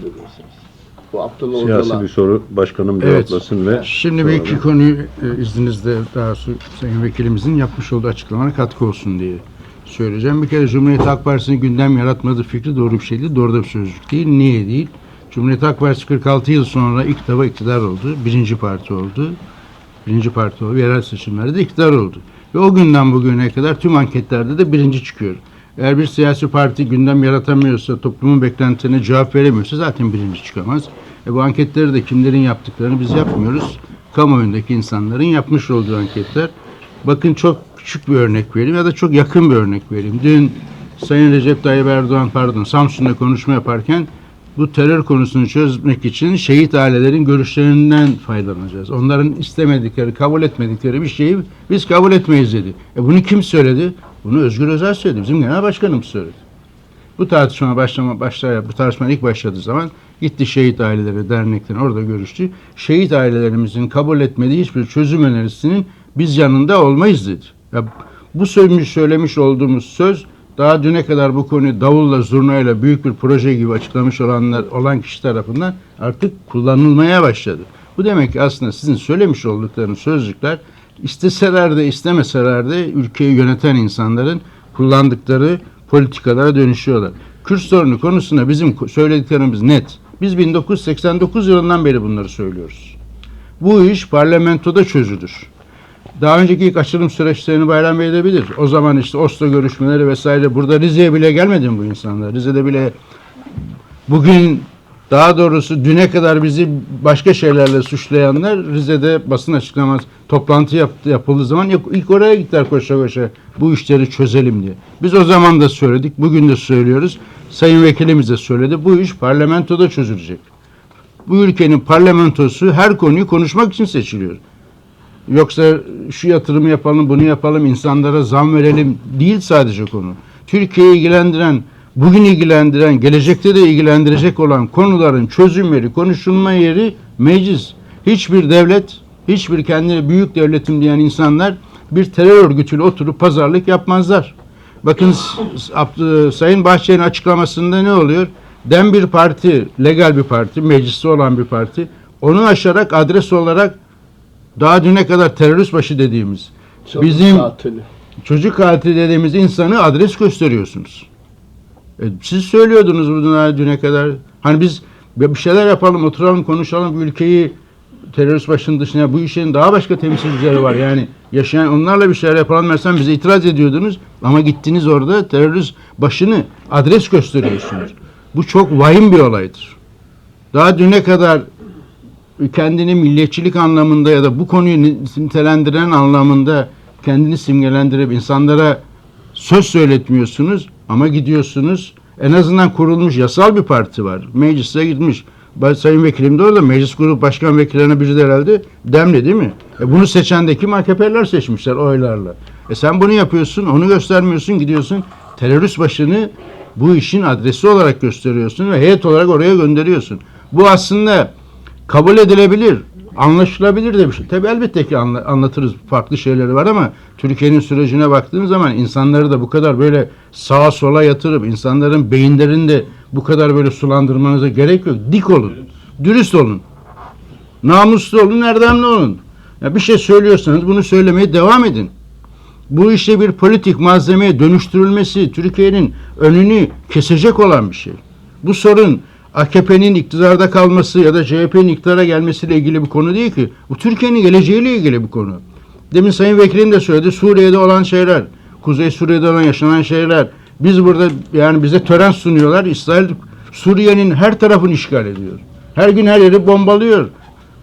değerlendiriyorsunuz? Bu Abdullah Siyasi Öcalan bir soru başkanım Evet. cevaplasın ve Şimdi bir iki konuyu e, izninizle daha sonra Sayın Vekilimizin yapmış olduğu açıklamalara katkı olsun diye söyleyeceğim. Bir kere Cumhuriyet Halk Partisi'nin gündem yaratmadığı fikri doğru bir şey değil. Doğru da bir sözcük değil. Niye değil? Cumhuriyet Halk Partisi 46 yıl sonra ilk defa iktidar oldu. Birinci parti oldu. Birinci parti oldu. Yerel seçimlerde de iktidar oldu. Ve o günden bugüne kadar tüm anketlerde de birinci çıkıyor. Eğer bir siyasi parti gündem yaratamıyorsa, toplumun beklentilerine cevap veremiyorsa zaten birinci çıkamaz. E bu anketleri de kimlerin yaptıklarını biz yapmıyoruz. Kamuoyundaki insanların yapmış olduğu anketler. Bakın çok küçük bir örnek vereyim ya da çok yakın bir örnek vereyim. Dün Sayın Recep Tayyip Erdoğan pardon Samsun'da konuşma yaparken bu terör konusunu çözmek için şehit ailelerin görüşlerinden faydalanacağız. Onların istemedikleri, kabul etmedikleri bir şeyi biz kabul etmeyiz dedi. E bunu kim söyledi? Bunu Özgür Özel söyledi. Bizim genel başkanımız söyledi. Bu tartışma başlama başlar bu tartışma ilk başladığı zaman gitti şehit aileleri dernekten orada görüştü. Şehit ailelerimizin kabul etmediği hiçbir çözüm önerisinin biz yanında olmayız dedi. Ya bu söylemiş, söylemiş olduğumuz söz daha düne kadar bu konuyu davulla zurnayla büyük bir proje gibi açıklamış olanlar olan kişi tarafından artık kullanılmaya başladı. Bu demek ki aslında sizin söylemiş olduklarınız sözcükler isteseler de istemeseler de ülkeyi yöneten insanların kullandıkları politikalara dönüşüyorlar. Kürt sorunu konusunda bizim söylediklerimiz net. Biz 1989 yılından beri bunları söylüyoruz. Bu iş parlamentoda çözülür. Daha önceki ilk açılım süreçlerini Bayram Bey de bilir. O zaman işte Oslo görüşmeleri vesaire burada Rize'ye bile gelmedi mi bu insanlar? Rize'de bile bugün daha doğrusu düne kadar bizi başka şeylerle suçlayanlar Rize'de basın açıklaması toplantı yaptı, yapıldığı zaman ilk oraya gittiler koşa koşa bu işleri çözelim diye. Biz o zaman da söyledik, bugün de söylüyoruz. Sayın Vekilimiz de söyledi. Bu iş parlamentoda çözülecek. Bu ülkenin parlamentosu her konuyu konuşmak için seçiliyor. Yoksa şu yatırımı yapalım, bunu yapalım, insanlara zam verelim değil sadece konu. Türkiye'yi ilgilendiren, bugün ilgilendiren, gelecekte de ilgilendirecek olan konuların çözümleri, konuşulma yeri meclis. Hiçbir devlet, hiçbir kendine büyük devletim diyen insanlar bir terör örgütüyle oturup pazarlık yapmazlar. Bakın Sayın Bahçeli'nin açıklamasında ne oluyor? Dem bir parti, legal bir parti, mecliste olan bir parti. Onu aşarak adres olarak daha düne kadar terörist başı dediğimiz çocuk bizim katili. çocuk katili dediğimiz insanı adres gösteriyorsunuz. E, siz söylüyordunuz bunu daha düne kadar. Hani biz bir şeyler yapalım, oturalım, konuşalım ülkeyi terörist başının dışına bu işin daha başka temsilcileri var. Yani yaşayan onlarla bir şeyler yapalım mesela bize itiraz ediyordunuz ama gittiniz orada terörist başını adres gösteriyorsunuz. Bu çok vahim bir olaydır. Daha düne kadar kendini milliyetçilik anlamında ya da bu konuyu ni- nitelendiren anlamında kendini simgelendirip insanlara söz söyletmiyorsunuz ama gidiyorsunuz en azından kurulmuş yasal bir parti var. Meclise gitmiş. Sayın Vekilim de orada. Meclis Grup Başkan Vekillerine biri de herhalde Demli değil mi? E bunu seçen de kim? AKP'liler seçmişler oylarla. E sen bunu yapıyorsun, onu göstermiyorsun, gidiyorsun. Terörist başını bu işin adresi olarak gösteriyorsun ve heyet olarak oraya gönderiyorsun. Bu aslında kabul edilebilir, anlaşılabilir de bir şey. Tabii elbette ki anla- anlatırız farklı şeyleri var ama Türkiye'nin sürecine baktığın zaman insanları da bu kadar böyle sağa sola yatırıp insanların beyinlerini de bu kadar böyle sulandırmanıza gerek yok. Dik olun, dürüst olun, namuslu olun, erdemli olun. Ya bir şey söylüyorsanız bunu söylemeye devam edin. Bu işte bir politik malzemeye dönüştürülmesi Türkiye'nin önünü kesecek olan bir şey. Bu sorun AKP'nin iktidarda kalması ya da CHP'nin iktidara gelmesiyle ilgili bir konu değil ki. Bu Türkiye'nin geleceğiyle ilgili bir konu. Demin Sayın Vekilim de söyledi. Suriye'de olan şeyler, Kuzey Suriye'de olan yaşanan şeyler. Biz burada yani bize tören sunuyorlar. İsrail Suriye'nin her tarafını işgal ediyor. Her gün her yeri bombalıyor.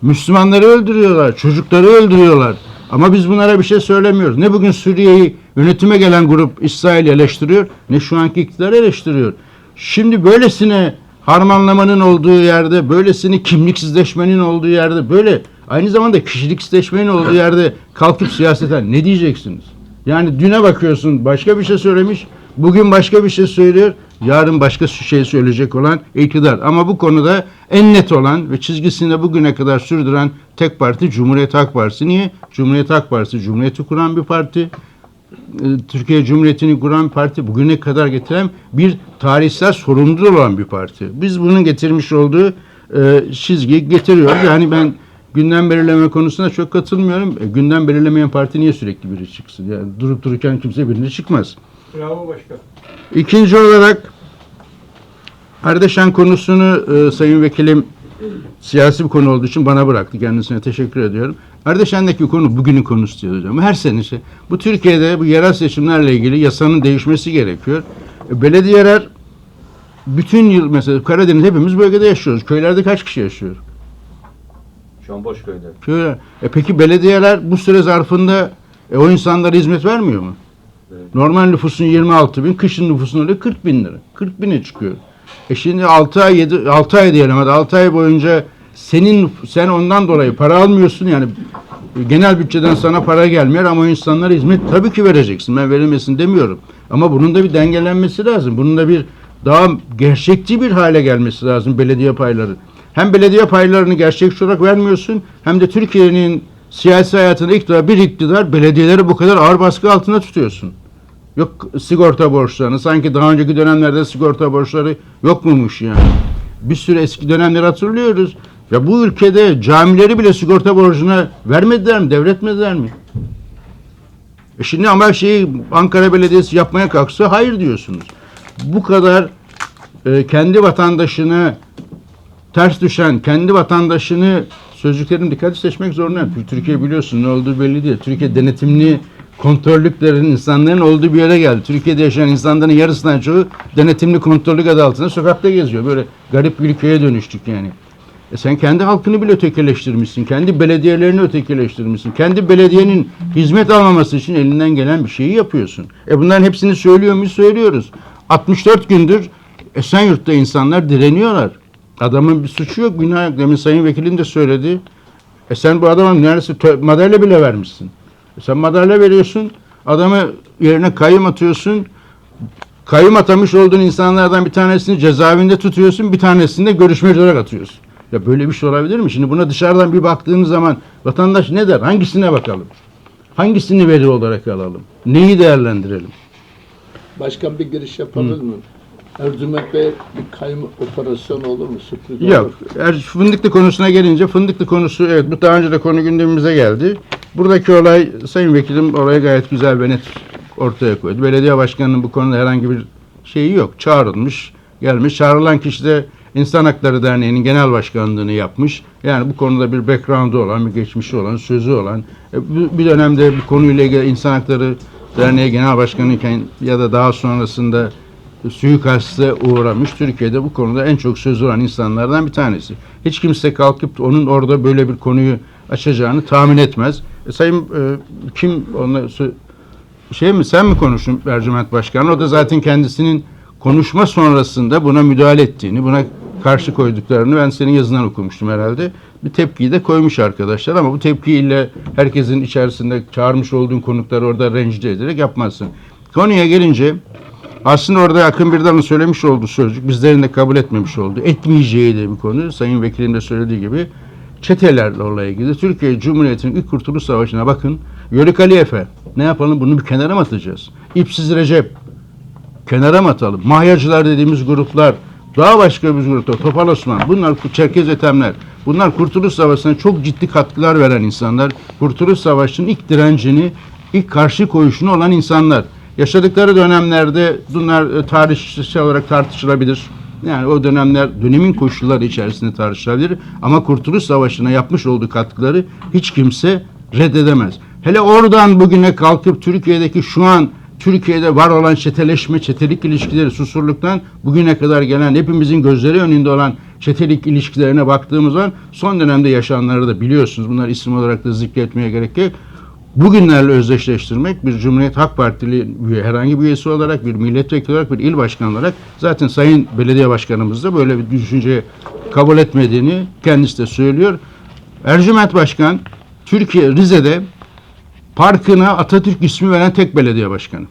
Müslümanları öldürüyorlar, çocukları öldürüyorlar. Ama biz bunlara bir şey söylemiyoruz. Ne bugün Suriye'yi yönetime gelen grup İsrail eleştiriyor, ne şu anki iktidar eleştiriyor. Şimdi böylesine harmanlamanın olduğu yerde, böylesine kimliksizleşmenin olduğu yerde, böyle aynı zamanda kişiliksizleşmenin olduğu yerde kalkıp siyaseten ne diyeceksiniz? Yani düne bakıyorsun başka bir şey söylemiş, bugün başka bir şey söylüyor, yarın başka şey söyleyecek olan iktidar. Ama bu konuda en net olan ve çizgisini bugüne kadar sürdüren tek parti Cumhuriyet Halk Partisi. Niye? Cumhuriyet Halk Partisi Cumhuriyeti kuran bir parti. E, Türkiye Cumhuriyeti'ni kuran parti bugüne kadar getiren bir tarihsel sorumlu olan bir parti. Biz bunun getirmiş olduğu e, çizgiyi getiriyoruz. Yani ben gündem belirleme konusunda çok katılmıyorum. E, gündem belirlemeyen parti niye sürekli biri çıksın? Yani durup dururken kimse birine çıkmaz. Bravo başkan. İkinci olarak Ardeşen konusunu e, Sayın Vekilim siyasi bir konu olduğu için bana bıraktı. Kendisine teşekkür ediyorum. Ardeşen'deki konu bugünün konusu diyor hocam. Her sene şey. Bu Türkiye'de bu yerel seçimlerle ilgili yasanın değişmesi gerekiyor. E, belediyeler bütün yıl mesela Karadeniz hepimiz bölgede yaşıyoruz. Köylerde kaç kişi yaşıyor? Şu an Boşköy'de. Köyler. E peki belediyeler bu süre zarfında e, o insanlara hizmet vermiyor mu? Evet. Normal nüfusun 26 bin, kışın nüfusun öyle 40 bin lira. 40 bine çıkıyor. E şimdi 6 ay 7, 6 ay diyelim hadi 6 ay boyunca senin sen ondan dolayı para almıyorsun yani genel bütçeden sana para gelmiyor ama insanlara hizmet tabii ki vereceksin. Ben verilmesin demiyorum. Ama bunun da bir dengelenmesi lazım. Bunun da bir daha gerçekçi bir hale gelmesi lazım belediye payları. Hem belediye paylarını gerçekçi olarak vermiyorsun hem de Türkiye'nin siyasi hayatında iktidar, bir iktidar belediyeleri bu kadar ağır baskı altında tutuyorsun. Yok sigorta borçlarını sanki daha önceki dönemlerde sigorta borçları yok muymuş yani. Bir sürü eski dönemleri hatırlıyoruz. Ya bu ülkede camileri bile sigorta borcuna vermediler mi, devretmediler mi? E şimdi ama şeyi Ankara Belediyesi yapmaya kalksa hayır diyorsunuz. Bu kadar e, kendi vatandaşını ters düşen, kendi vatandaşını sözcüklerin dikkatli seçmek zorunda. Türkiye biliyorsun ne olduğu belli değil. Türkiye denetimli kontrollüklerin insanların olduğu bir yere geldi. Türkiye'de yaşayan insanların yarısından çoğu denetimli kontrollük adı altında sokakta geziyor. Böyle garip bir ülkeye dönüştük yani. E sen kendi halkını bile ötekileştirmişsin. Kendi belediyelerini ötekileştirmişsin. Kendi belediyenin hizmet almaması için elinden gelen bir şeyi yapıyorsun. E bunların hepsini söylüyor muyuz? Söylüyoruz. 64 gündür Esenyurt'ta insanlar direniyorlar. Adamın bir suçu yok, günah yok. Demin Sayın Vekilim de söyledi. E sen bu adama neredeyse madalya bile vermişsin. E sen madalya veriyorsun, adamı yerine kayyum atıyorsun. Kayyum atamış olduğun insanlardan bir tanesini cezaevinde tutuyorsun, bir tanesini de görüşmeci olarak atıyorsun. Ya böyle bir şey olabilir mi? Şimdi buna dışarıdan bir baktığınız zaman vatandaş ne der? Hangisine bakalım? Hangisini veri olarak alalım? Neyi değerlendirelim? Başkan bir giriş yapabilir mi? Ercüment Bey bir kayma operasyonu olur mu? Sürpriz Yok. Er, fındıklı konusuna gelince fındıklı konusu evet bu daha önce de konu gündemimize geldi. Buradaki olay Sayın Vekilim oraya gayet güzel ve net ortaya koydu. Belediye başkanının bu konuda herhangi bir şeyi yok. Çağrılmış, gelmiş. Çağrılan kişi de İnsan Hakları Derneği'nin genel başkanlığını yapmış. Yani bu konuda bir background'u olan, bir geçmişi olan, sözü olan, e, bir dönemde bu konuyla ilgili İnsan Hakları Derneği Genel Başkanıyken ya da daha sonrasında suikaste uğramış. Türkiye'de bu konuda en çok sözü olan insanlardan bir tanesi. Hiç kimse kalkıp onun orada böyle bir konuyu açacağını tahmin etmez. E, sayın e, kim sö- şey mi sen mi konuştun Ercüment Başkan? O da zaten kendisinin konuşma sonrasında buna müdahale ettiğini, buna karşı koyduklarını ben senin yazından okumuştum herhalde. Bir tepkiyi de koymuş arkadaşlar ama bu tepkiyle herkesin içerisinde çağırmış olduğun konukları orada rencide ederek yapmazsın. Konuya gelince aslında orada Akın Birdan'ın söylemiş olduğu sözcük bizlerin de kabul etmemiş olduğu, etmeyeceği de bir konu. Sayın Vekilin de söylediği gibi çetelerle olaya ilgili. Türkiye Cumhuriyeti'nin ilk Kurtuluş Savaşı'na bakın. Yörük Ali. Ne yapalım? Bunu bir kenara mı atacağız? İpsiz Recep. Kenara mı atalım? Mahyacılar dediğimiz gruplar. Daha başka bir gruplar. Topal Osman. Bunlar Çerkez Etemler. Bunlar Kurtuluş Savaşı'na çok ciddi katkılar veren insanlar. Kurtuluş Savaşı'nın ilk direncini, ilk karşı koyuşunu olan insanlar. Yaşadıkları dönemlerde bunlar e, tarihsel olarak tartışılabilir. Yani o dönemler dönemin koşulları içerisinde tartışılabilir. Ama Kurtuluş Savaşı'na yapmış olduğu katkıları hiç kimse reddedemez. Hele oradan bugüne kalkıp Türkiye'deki şu an Türkiye'de var olan çeteleşme, çetelik ilişkileri, susurluktan bugüne kadar gelen hepimizin gözleri önünde olan çetelik ilişkilerine baktığımız zaman son dönemde yaşananları da biliyorsunuz. Bunlar isim olarak da zikretmeye gerek yok. Bugünlerle özdeşleştirmek bir Cumhuriyet Halk Partili herhangi bir üyesi olarak, bir milletvekili olarak, bir il başkanı olarak zaten Sayın Belediye Başkanımız da böyle bir düşünceyi kabul etmediğini kendisi de söylüyor. Ercüment Başkan Türkiye Rize'de parkına Atatürk ismi veren tek belediye başkanı.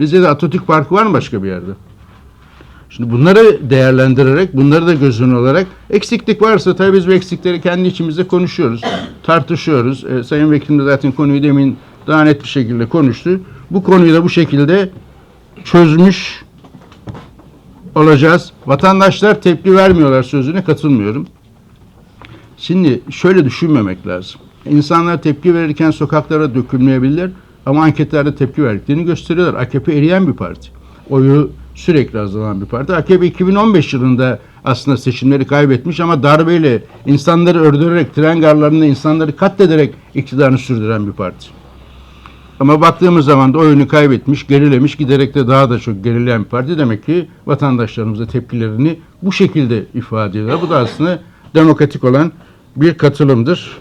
Rize'de Atatürk Parkı var mı başka bir yerde? Şimdi bunları değerlendirerek, bunları da göz önüne alarak eksiklik varsa tabii biz bu eksikleri kendi içimizde konuşuyoruz, tartışıyoruz. Ee, Sayın Vekilim de zaten konuyu demin daha net bir şekilde konuştu. Bu konuyu da bu şekilde çözmüş olacağız. Vatandaşlar tepki vermiyorlar sözüne katılmıyorum. Şimdi şöyle düşünmemek lazım. İnsanlar tepki verirken sokaklara dökülmeyebilirler ama anketlerde tepki verdiklerini gösteriyorlar. AKP eriyen bir parti. Oyu sürekli azalan bir parti. AKP 2015 yılında aslında seçimleri kaybetmiş ama darbeyle insanları öldürerek, tren garlarında insanları katlederek iktidarını sürdüren bir parti. Ama baktığımız zaman da oyunu kaybetmiş, gerilemiş, giderek de daha da çok gerileyen bir parti. Demek ki vatandaşlarımız da tepkilerini bu şekilde ifade ediyorlar. Bu da aslında demokratik olan bir katılımdır.